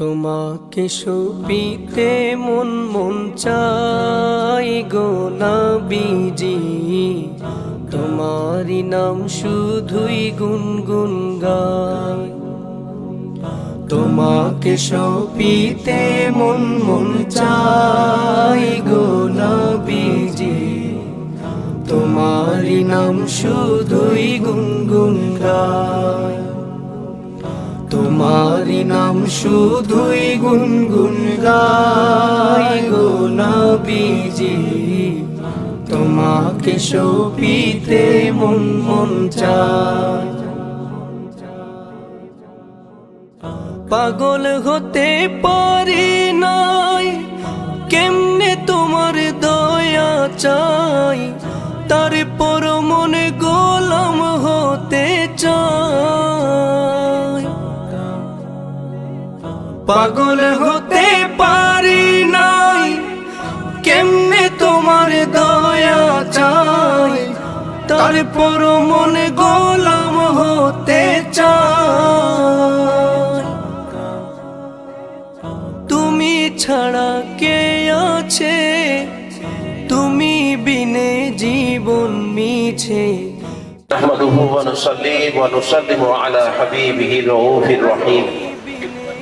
তোমাকে সপিতে মন মন চাই গো নবীজি। তোমারি নাম শুধুই গুনগুন গায় তোমাকে সপিতে মন মন চাই গো নবীজি। তোমারি নাম শুধুই গুনগুন গায় তোমারি নাম শুধুই গুনগুন গাই গো নবীজি। তোমাকে সপিতে মন মন চায়। পাগল হতে পারি নাই, কেমনে তোমার দয়া চাই? তারপর মনে গোলাম হতে চাই। পাগল হতে পারি নাই কেমনে তোমার দয়া চাই তারপর মনে গোলাম হতে চাই তুমি ছাড়া কে আছে তুমি বিনে জীবন মিছে نحمده ونصلي ونسلم على حبيبه الرؤوف الرحيم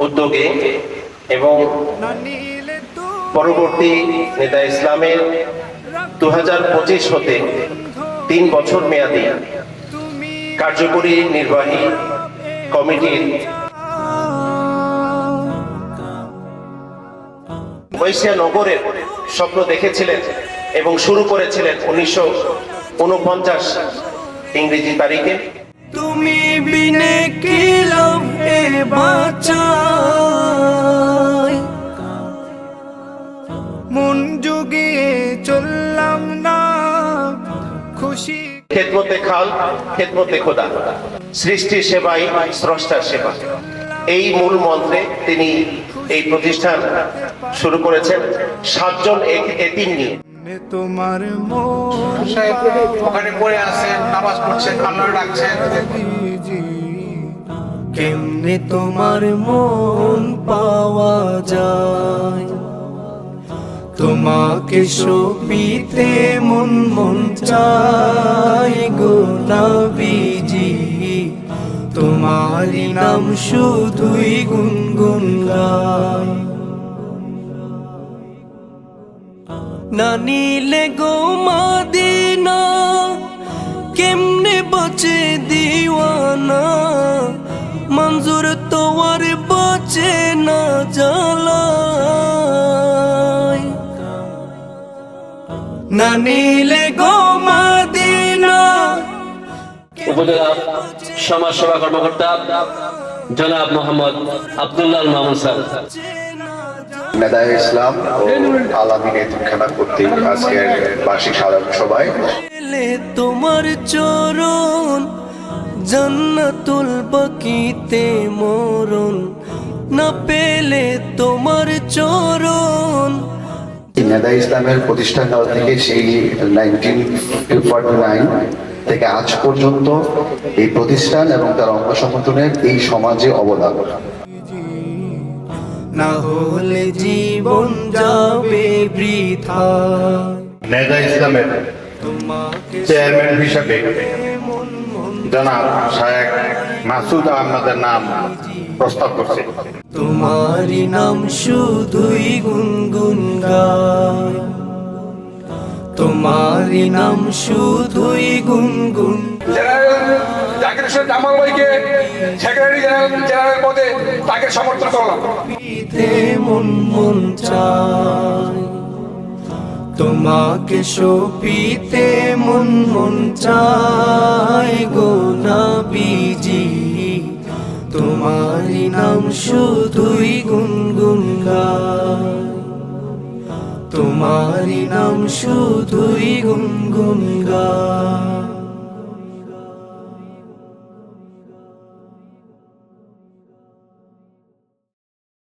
উদ্যোগে এবং পরবর্তী নেতা ইসলামের দু হাজার পঁচিশ হতে তিন বছর মেয়াদী কার্যকরী নির্বাহী কমিটির বৈশিয়া নগরের স্বপ্ন দেখেছিলেন এবং শুরু করেছিলেন উনিশশো উনপঞ্চাশ ইংরেজি তারিখে। তুমি বিনে কি বাঁচাই মন জুগিয়ে চললাম না খুশি খেদমতে খাল খেদমতে খোদা। সৃষ্টি সেবাই স্রষ্টার সেবা। এই মূল মন্ত্রে তিনি এই প্রতিষ্ঠান শুরু করেছেন। সাতজন এতিম নিয়ে। তোমার মন ওখানে পড়ে আছেন নামাজ পড়ছেন আল্লাহ ডাকছেন। বিজি কেমনে তোমার মন পাওয়া যায়? তোমাকে সপিতে মন মন চাই গো নবীজি। তোমারি নাম শুধুই গুনগুন গায়। না নিলে গো মাদিনা, কেমনে বচে দিওয়ানা? মঞ্জুর তোমার বচে না জ্বালায়। না নিলে গো মাদিনা। উপজেলা সমাজ সেবা কর্মকর্তা জনাব মোহাম্মদ আব্দুল্লাহ মামুন স্যার। মেদায় ইসলাম ও আলামী কর্তৃক আজকের বার্ষিক সাধারণ সভায় তোমার চরণ জান্নাতুল বাকিতে মরণ না পেলে তোমার চরণ। মেদা ইসলামের প্রতিষ্ঠানকাল থেকে সেই নাইনটিন নাইন থেকে আজ পর্যন্ত এই প্রতিষ্ঠান এবং তার অঙ্গ সংগঠনের এই সমাজে অবদান। না হলে জীবন যাবে বৃথা। নেদা ইসলামের চেয়ারম্যান হিসাবে জনাব শায়েক মাসুদ আহমদের নাম প্রস্তাব করছে। তোমারি নাম শুধুই গুনগুন গায়। তোমারি নাম শুধুই গুনগুন জেনারেল জাকির হোসেন জামাল ভাইকে সেক্রেটারি জেনারেল জেনারেল পদে তাকে সমর্থন করলাম। মন মন চায়। তোমাকে সপিতে মন মন চায় গো নবীজি। তোমারি নাম শুধুই গুনগুন গায়। তোমারি নাম শুধুই গুনগুন গায়।